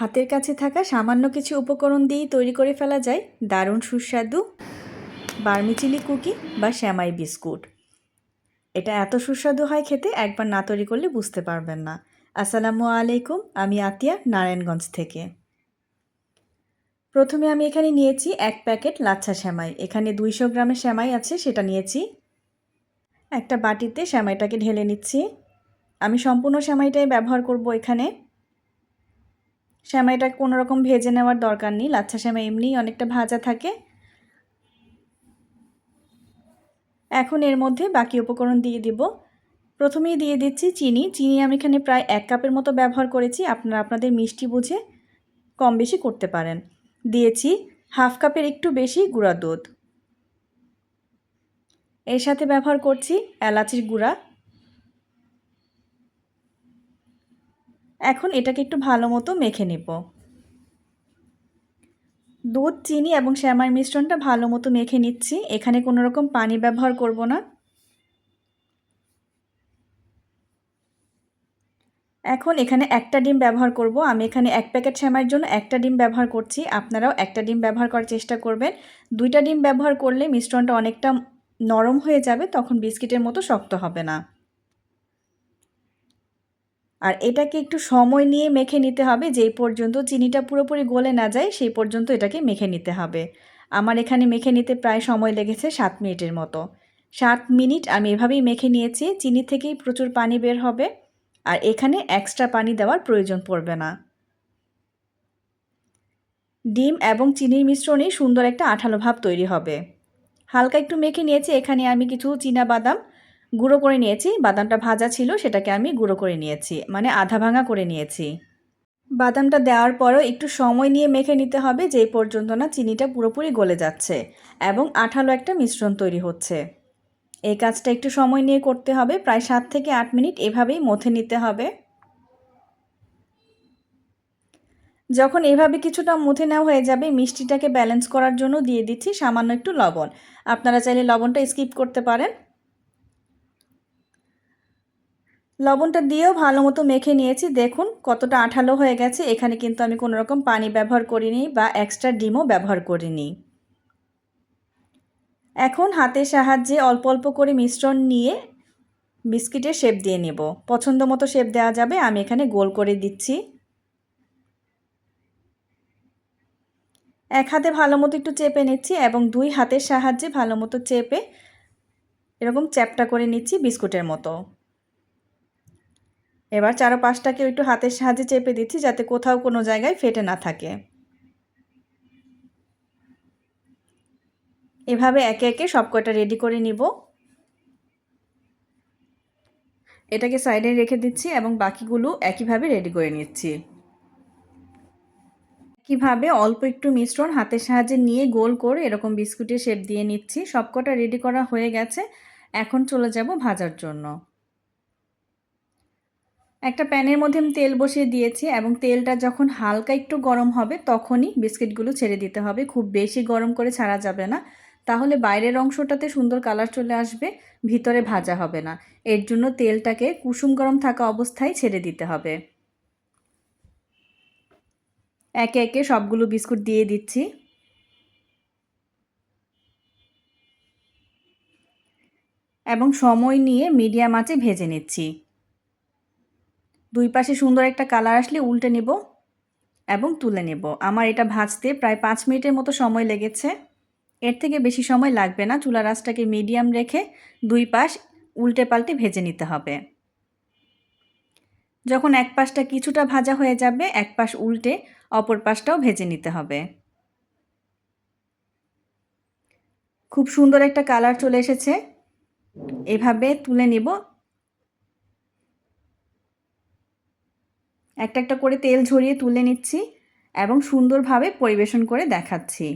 হাতের কাছে থাকা সামান্য কিছু উপকরণ দিয়েই তৈরি করে ফেলা যায় দারুণ সুস্বাদু বার্মিচিলি কুকি বা শ্যামাই বিস্কুট। এটা এত সুস্বাদু হয় খেতে একবার না তৈরি করলে বুঝতে পারবেন না। আসসালামু আলাইকুম, আমি আতিয়া, নারায়ণগঞ্জ থেকে। প্রথমে আমি এখানে নিয়েছি এক প্যাকেট লাচ্ছা শ্যামাই। এখানে দুইশো গ্রামের শ্যামাই আছে, সেটা নিয়েছি। একটা বাটিতে শ্যামাইটাকে ঢেলে নিচ্ছি। আমি সম্পূর্ণ শ্যামাইটাই ব্যবহার করব এখানে। শ্যামাইটা কোনো রকম ভেজে নেওয়ার দরকার নেই। লাচ্ছা শ্যামাই এমনিই অনেকটা ভাজা থাকে। এখন এর মধ্যে বাকি উপকরণ দিয়ে দিব। প্রথমেই দিয়ে দিচ্ছি চিনি। চিনি আমি এখানে প্রায় এক কাপের মতো ব্যবহার করেছি। আপনারা আপনাদের মিষ্টি বুঝে কম বেশি করতে পারেন। দিয়েছি হাফ কাপের একটু বেশি গুঁড়া দুধ। এর সাথে ব্যবহার করছি এলাচির গুঁড়া। এখন এটাকে একটু ভালো মতো মেখে নেব। দুধ, চিনি এবং শ্যামার মিশ্রণটা ভালো মতো মেখে নিচ্ছি। এখানে কোনো রকম পানি ব্যবহার করব না। এখন এখানে একটা ডিম ব্যবহার করব। আমি এখানে এক প্যাকেট শ্যামার জন্য একটা ডিম ব্যবহার করছি। আপনারাও একটা ডিম ব্যবহার করার চেষ্টা করবেন। দুইটা ডিম ব্যবহার করলে মিশ্রণটা অনেকটা নরম হয়ে যাবে, তখন বিস্কিটের মতো শক্ত হবে না। আর এটাকে একটু সময় নিয়ে মেখে নিতে হবে, যেই পর্যন্ত চিনিটা পুরোপুরি গলে না যায়, সেই পর্যন্ত এটাকে মেখে নিতে হবে। আমার এখানে মেখে নিতে প্রায় সময় লেগেছে সাত মিনিটের মতো। সাত মিনিট আমি এভাবেই মেখে নিয়েছি, চিনি থেকেই প্রচুর পানি বের হবে, আর এখানে এক্সট্রা পানি দেওয়ার প্রয়োজন পড়বে না। ডিম এবং চিনির মিশ্রণে সুন্দর একটা আঠালো ভাব তৈরি হবে। হালকা একটু মেখে নিয়েছি, এখানে আমি কিছু চীনা বাদাম গুঁড়ো করে নিয়েছি, বাদামটা ভাজা ছিল, সেটাকে আমি গুঁড়ো করে নিয়েছি মানে আধা ভাঙা করে নিয়েছি। বাদামটা দেওয়ার পরও একটু সময় নিয়ে মেখে নিতে হবে, যেই পর্যন্ত না চিনিটা পুরোপুরি গলে যাচ্ছে এবং আঠালো একটা মিশ্রণ তৈরি হচ্ছে। এই কাজটা একটু সময় নিয়ে করতে হবে, প্রায় সাত থেকে আট মিনিট এভাবেই মথে নিতে হবে। যখন এভাবে কিছুটা মুথে নেওয়া হয়ে যাবে, মিষ্টিটাকে ব্যালেন্স করার জন্য দিয়ে দিচ্ছি সামান্য একটু লবণ। আপনারা চাইলে লবণটা স্কিপ করতে পারেন। লবণটা দিয়েও ভালো মতো মেখে নিয়েছি। দেখুন কতটা আঠালো হয়ে গেছে। এখানে কিন্তু আমি কোনো রকম পানি ব্যবহার করিনি বা এক্সট্রা ডিমও ব্যবহার করিনি। এখন হাতের সাহায্যে অল্প অল্প করে মিশ্রণ নিয়ে বিস্কিটের শেপ দিয়ে নেব। পছন্দ মতো শেপ দেওয়া যাবে, আমি এখানে গোল করে দিচ্ছি। এক হাতে ভালো মতো একটু চেপে নিচ্ছি এবং দুই হাতের সাহায্যে ভালো মতো চেপে এরকম চ্যাপটা করে নিচ্ছি বিস্কুটের মতো। এবার চারো পাঁচটাকে একটু হাতের সাহায্যে চেপে দিচ্ছি যাতে কোথাও কোনো জায়গায় ফেটে না থাকে। এভাবে একে একে সব কয়টা রেডি করে নিব। এটাকে সাইডে রেখে দিচ্ছি এবং বাকিগুলো একইভাবে রেডি করে নিচ্ছি। একইভাবে অল্প একটু মিশ্রণ হাতের সাহায্যে নিয়ে গোল করে এরকম বিস্কুটের শেপ দিয়ে নিচ্ছি। সবকটা রেডি করা হয়ে গেছে। এখন চলে যাব ভাজার জন্য। একটা প্যানের মধ্যে আমি তেল বসিয়ে দিয়েছি এবং তেলটা যখন হালকা একটু গরম হবে, তখনই বিস্কিটগুলো ছেড়ে দিতে হবে। খুব বেশি গরম করে ছাড়া যাবে না। তাহলে বাইরের অংশটাতে সুন্দর কালার চলে আসবে, ভিতরে ভাজা হবে না। এর জন্য তেলটাকে কুসুম গরম থাকা অবস্থায় ছেড়ে দিতে হবে। একে একে সবগুলো বিস্কুট দিয়ে দিচ্ছি। এবং সময় নিয়ে মিডিয়াম আঁচে ভেজে নিচ্ছি। দুই পাশে সুন্দর একটা কালার আসলে উল্টে নেব এবং তুলে নেব। আমার এটা ভাজতে প্রায় পাঁচ মিনিটের মতো সময় লেগেছে। এর থেকে বেশি সময় লাগবে না চুলা রাসটাকে মিডিয়াম রেখে দুই পাশ উল্টে পাল্টে ভেজে নিতে হবে। যখন এক পাশটা কিছুটা ভাজা হয়ে যাবে, এক পাশ উল্টে অপর পাশটাও ভেজে নিতে হবে। খুব সুন্দর একটা কালার চলে এসেছে। এভাবে তুলে নিব একটা একটা করে তেল ঝরিয়ে তুলে নিচ্ছি এবং সুন্দরভাবে পরিবেশন করে দেখাচ্ছি।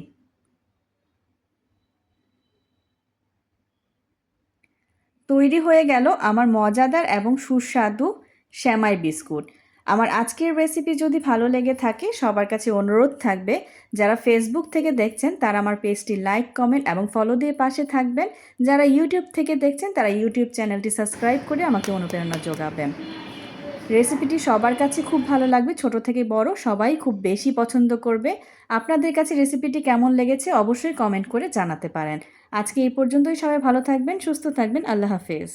তৈরি হয়ে গেল আমার মজাদার এবং সুস্বাদু শ্যামাই বিস্কুট। আমার আজকের রেসিপি যদি ভালো লেগে থাকে, সবার কাছে অনুরোধ থাকবে, যারা ফেসবুক থেকে দেখছেন, তারা আমার পেজটি লাইক কমেন্ট এবং ফলো দিয়ে পাশে থাকবেন। যারা ইউটিউব থেকে দেখছেন, তারা ইউটিউব চ্যানেলটি সাবস্ক্রাইব করে আমাকে অনুপ্রেরণা যোগাবেন। রেসিপিটি সবার কাছে খুব ভালো লাগবে, ছোট থেকে বড়, সবাই খুব বেশি পছন্দ করবে। আপনাদের কাছে রেসিপিটি কেমন লেগেছে অবশ্যই কমেন্ট করে জানাতে পারেন। আজকে এই পর্যন্তই, সবাই ভালো থাকবেন, সুস্থ থাকবেন, আল্লাহ হাফেজ।